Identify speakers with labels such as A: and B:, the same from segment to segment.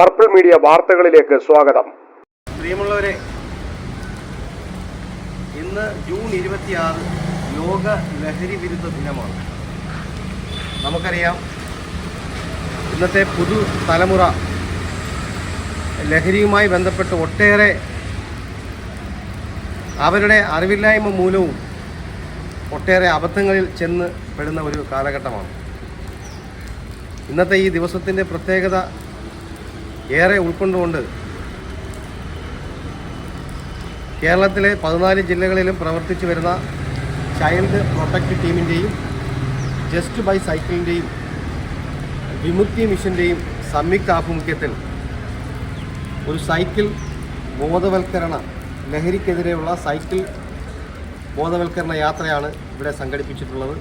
A: Purple media വാർത്തകളിലേക്ക് സ്വാഗതം.
B: പ്രിയമുള്ളവരെ ഇന്ന് ജൂൺ ഇരുപത്തിയാറ് ലോക ലഹരി വിരുദ്ധ ദിനമാണ്. നമുക്കറിയാം ഇന്നത്തെ പുതു തലമുറ ലഹരിയുമായി ബന്ധപ്പെട്ട് ഒട്ടേറെ അവരുടെ അറിവില്ലായ്മ മൂലവും ഒട്ടേറെ അബദ്ധങ്ങളിൽ ചെന്ന് പെടുന്ന ഒരു കാലഘട്ടമാണ്. ഇന്നത്തെ ഈ ദിവസത്തിന്റെ പ്രത്യേകത ഏറെ ഉൾക്കൊണ്ടുകൊണ്ട് കേരളത്തിലെ പതിനാല് ജില്ലകളിലും പ്രവർത്തിച്ചു വരുന്ന ചൈൽഡ് പ്രൊട്ടക്റ്റ് ടീമിന്റെയും ജസ്റ്റ് ബൈ സൈക്കിളിന്റെയും വിമുക്തി മിഷന്റെയും സംയുക്ത ആഭിമുഖ്യത്തിൽ ഒരു സൈക്കിൾ ബോധവൽക്കരണ ലഹരിക്കെതിരെയുള്ള സൈക്കിൾ ബോധവൽക്കരണ യാത്രയാണ് ഇവിടെ സംഘടിപ്പിച്ചിട്ടുള്ളത്.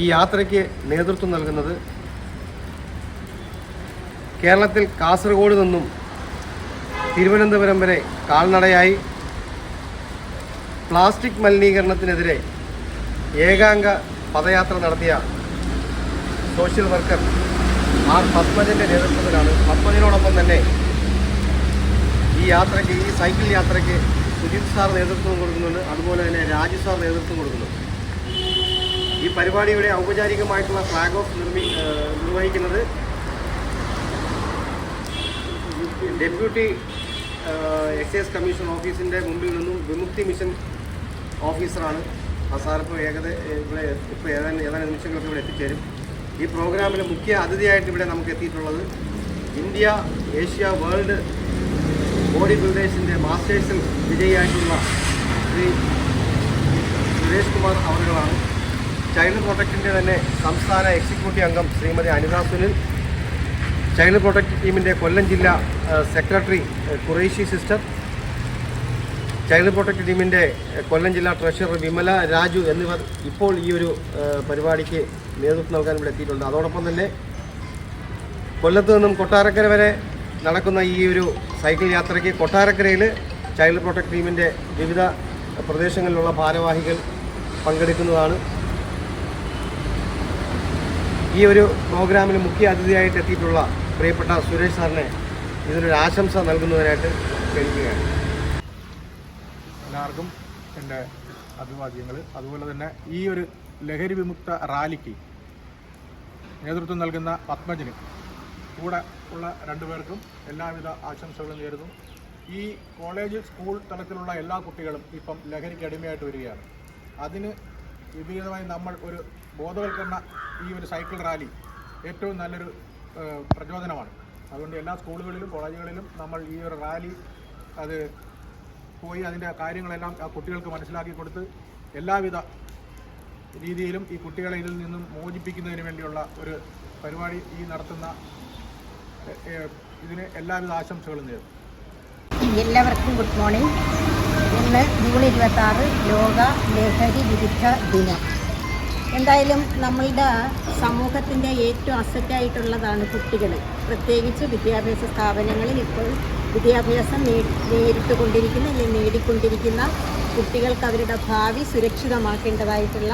B: ഈ യാത്രയ്ക്ക് നേതൃത്വം നൽകുന്നത് കേരളത്തിൽ കാസർഗോഡ് നിന്നും തിരുവനന്തപുരം വരെ കാൽനടയായി പ്ലാസ്റ്റിക് മലിനീകരണത്തിനെതിരെ ഏകാംഗ പദയാത്ര നടത്തിയ സോഷ്യൽ വർക്കർ ആർ പത്മജന്റെ നേതൃത്വത്തിലാണ്. പത്മജനോടൊപ്പം തന്നെ ഈ യാത്രയ്ക്ക് ഈ സൈക്കിൾ യാത്രയ്ക്ക് സുജിത് സാർ നേതൃത്വം കൊടുക്കുന്നുണ്ട്. അതുപോലെ തന്നെ രാജു സാർ നേതൃത്വം കൊടുക്കുന്നുണ്ട്. ഈ പരിപാടിയുടെ ഔപചാരികമായിട്ടുള്ള ഫ്ലാഗ് ഓഫ് നിർവഹിക്കുന്നത് ഡെപ്യൂട്ടി എക്സൈസ് കമ്മീഷൻ ഓഫീസിന്റെ മുമ്പിൽ നിന്നും വിമുക്തി മിഷൻ ഓഫീസറാണ് ആ സാറിപ്പോൾ ഏകദേ ഇവിടെ ഇപ്പോൾ ഏതാനും ഏതാനും നിമിഷങ്ങൾക്ക് ഇവിടെ എത്തിച്ചേരും. ഈ പ്രോഗ്രാമിൽ മുഖ്യ അതിഥിയായിട്ട് ഇവിടെ നമുക്ക് എത്തിയിട്ടുള്ളത് ഇന്ത്യ ഏഷ്യ വേൾഡ് ബോഡി ബിൽഡേഴ്സിന്റെ മാസ്റ്റേഴ്സിൽ വിജയിയായിട്ടുള്ള ശ്രീ സുരേഷ് കുമാർ അവറുകളാണ് ചൈൽഡ് പ്രൊട്ടക്റ്റിന്റെ തന്നെ സംസ്ഥാന എക്സിക്യൂട്ടീവ് അംഗം ശ്രീമതി അനിത സുനിൽ ചൈൽഡ് പ്രൊട്ടക്റ്റ് ടീമിന്റെ കൊല്ലം ജില്ലാ secretary Qureshi sister child protect ടീമിന്റെ കൊല്ലം ജില്ലാ ട്രഷറർ വിമല രാജു എന്നിവർ ഇപ്പോൾ ഈ ഒരു പരിപാടിക്ക് നേതൃത്വം നൽകാൻ ഇവിടെ എത്തിയിട്ടുണ്ട്. അതോടൊപ്പം തന്നെ കൊല്ലത്ത് നിന്നും കൊട്ടാരക്കര വരെ നടക്കുന്ന ഈ ഒരു സൈക്കിൾ യാത്രയ്ക്ക് കൊട്ടാരക്കരയിൽ ചൈൽഡ് പ്രൊട്ടക്റ്റ് ടീമിന്റെ വിവിധ പ്രദേശങ്ങളിലുള്ള ഭാരവാഹികൾ പങ്കെടുക്കുന്നതാണ്. ഈ ഒരു പ്രോഗ്രാമിൽ മുഖ്യ അതിഥിയായിട്ട് എത്തിയിട്ടുള്ള പ്രിയപ്പെട്ട സുരേഷ് സാറിനെ ഇതിനൊരു ആശംസ നൽകുന്നതിനായിട്ട് ക്ഷണിക്കുകയാണ്.
C: എല്ലാവർക്കും എന്റെ അഭിവാദ്യങ്ങൾ. അതുപോലെ തന്നെ ഈ ഒരു ലഹരി വിമുക്ത റാലിക്ക് നേതൃത്വം നൽകുന്ന പത്മജന് കൂടെ ഉള്ള രണ്ടുപേർക്കും എല്ലാവിധ ആശംസകളും നേരുന്നു. ഈ കോളേജ് സ്കൂൾ തലത്തിലുള്ള എല്ലാ കുട്ടികളും ഇപ്പം ലഹരിക്ക് അടിമയായിട്ട് വരികയാണ്. അതിന് വിപരീതമായി നമ്മൾ ഒരു ബോധവൽക്കരണ ഈ ഒരു സൈക്കിൾ റാലി ഏറ്റവും നല്ലൊരു പ്രചോദനമാണ്. അതുകൊണ്ട് എല്ലാ സ്കൂളുകളിലും കോളേജുകളിലും നമ്മൾ ഈ ഒരു റാലി അത് പോയി അതിന്റെ കാര്യങ്ങളെല്ലാം ആ കുട്ടികൾക്ക് മനസ്സിലാക്കി കൊടുത്ത് എല്ലാവിധ രീതിയിലും ഈ കുട്ടികളെ ഇതിൽ നിന്നും മോചിപ്പിക്കുന്നതിന് വേണ്ടിയുള്ള ഒരു പരിപാടി ഈ നടത്തുന്ന ഇതിന് എല്ലാവിധ ആശംസകളും നേരും
D: എല്ലാവർക്കും ഗുഡ് മോർണിംഗ്. ഇന്ന് ജൂൺ ഇരുപത്തി ആറ് ലോക ലഹരി വിരുദ്ധ ദിനം. എന്തായാലും നമ്മളുടെ സമൂഹത്തിന്റെ ഏറ്റവും അസറ്റായിട്ടുള്ളതാണ് കുട്ടികൾ പ്രത്യേകിച്ച് വിദ്യാഭ്യാസ സ്ഥാപനങ്ങളിൽ ഇപ്പോൾ വിദ്യാഭ്യാസം നേരിട്ട് കൊണ്ടിരിക്കുന്ന അല്ലെങ്കിൽ നേടിക്കൊണ്ടിരിക്കുന്ന കുട്ടികൾക്ക് അവരുടെ ഭാവി സുരക്ഷിതമാക്കേണ്ടതായിട്ടുള്ള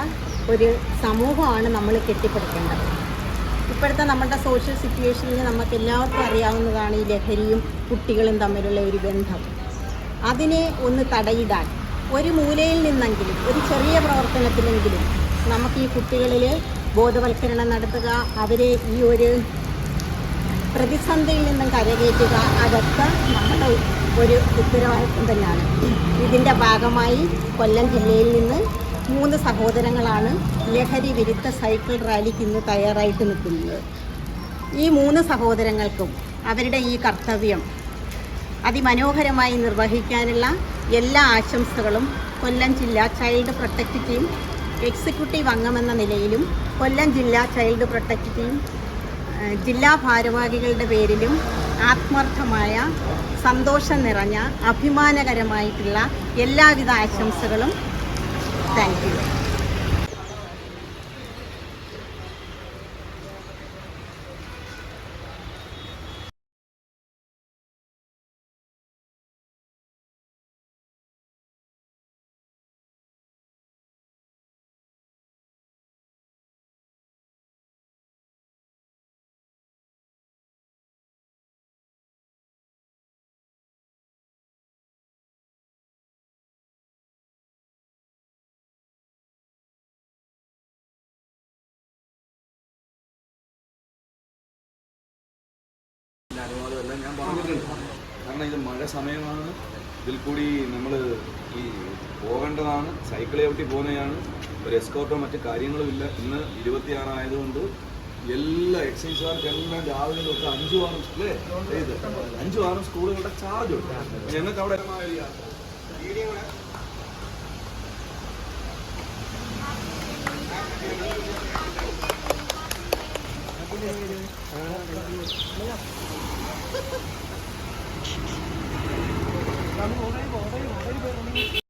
D: ഒരു സമൂഹമാണ് നമ്മൾ കെട്ടിപ്പടുക്കേണ്ടത്. ഇപ്പോഴത്തെ നമ്മുടെ സോഷ്യൽ സിറ്റുവേഷനിൽ നമുക്ക് എല്ലാവർക്കും അറിയാവുന്നതാണ് ഈ ലഹരിയും കുട്ടികളും തമ്മിലുള്ള ഒരു ബന്ധം. അതിനെ ഒന്ന് തടയിടാൻ. ഒരു മൂലയിൽ നിന്നെങ്കിലും ഒരു ചെറിയ പ്രവർത്തനത്തിലെങ്കിലും നമുക്ക് ഈ കുട്ടികളിൽ ബോധവൽക്കരണം നടത്തുക അവരെ ഈ ഒരു പ്രതിസന്ധിയിൽ നിന്നും കരകയറ്റുക അതൊക്കെ നമ്മുടെ ഒരു ഉത്തരവാദിത്വം തന്നെയാണ്. ഇതിന്റെ ഭാഗമായി കൊല്ലം ജില്ലയിൽ നിന്ന് മൂന്ന് സഹോദരങ്ങളാണ് ലഹരി വിരുദ്ധ സൈക്കിൾ റാലിക്ക് ഇന്ന് തയ്യാറായിട്ട് നിൽക്കുന്നത്. ഈ മൂന്ന് സഹോദരങ്ങൾക്കും അവരുടെ ഈ കർത്തവ്യം അതിമനോഹരമായി നിർവഹിക്കാനുള്ള എല്ലാ ആശംസകളും കൊല്ലം ജില്ലാ ചൈൽഡ് പ്രൊട്ടക്റ്റ് ടീം എക്സിക്യൂട്ടീവ് അംഗമെന്ന നിലയിലും കൊല്ലം ജില്ലാ ചൈൽഡ് പ്രൊട്ടക്റ്റ് ടീം ജില്ലാ ഭാരവാഹികളുടെ പേരിലും ആത്മാർത്ഥമായ സന്തോഷം നിറഞ്ഞ അഭിമാനകരമായിട്ടുള്ള എല്ലാവിധ ആശംസകളും. Thank you.
E: ഞാൻ പറഞ്ഞിട്ടുണ്ട്. കാരണം ഇത് മഴ സമയമാണ്. ഇതിൽ കൂടി നമ്മൾ ഈ പോകേണ്ടതാണ്. സൈക്കിൾ ചവിട്ടി പോകുന്നതാണ്. ഒരു എസ്കോർട്ടോ മറ്റു കാര്യങ്ങളും ഇല്ല. ഇന്ന് ഇരുപത്തിയാറായതുകൊണ്ട് എല്ലാ എക്സൈസുകാർക്കെല്ലാം രാവിലെ തൊട്ട് അഞ്ചു ആറും അല്ലേ ഇത് അഞ്ചു ആറും സ്കൂളുകളുടെ ചാർജ് ഉണ്ട്. ഞങ്ങൾക്ക് അവിടെ ਸਾਨੂੰ ਉਹਦਾ ਹੀ ਬਹੁਤ ਹੀ ਬਹੁਤ ਹੀ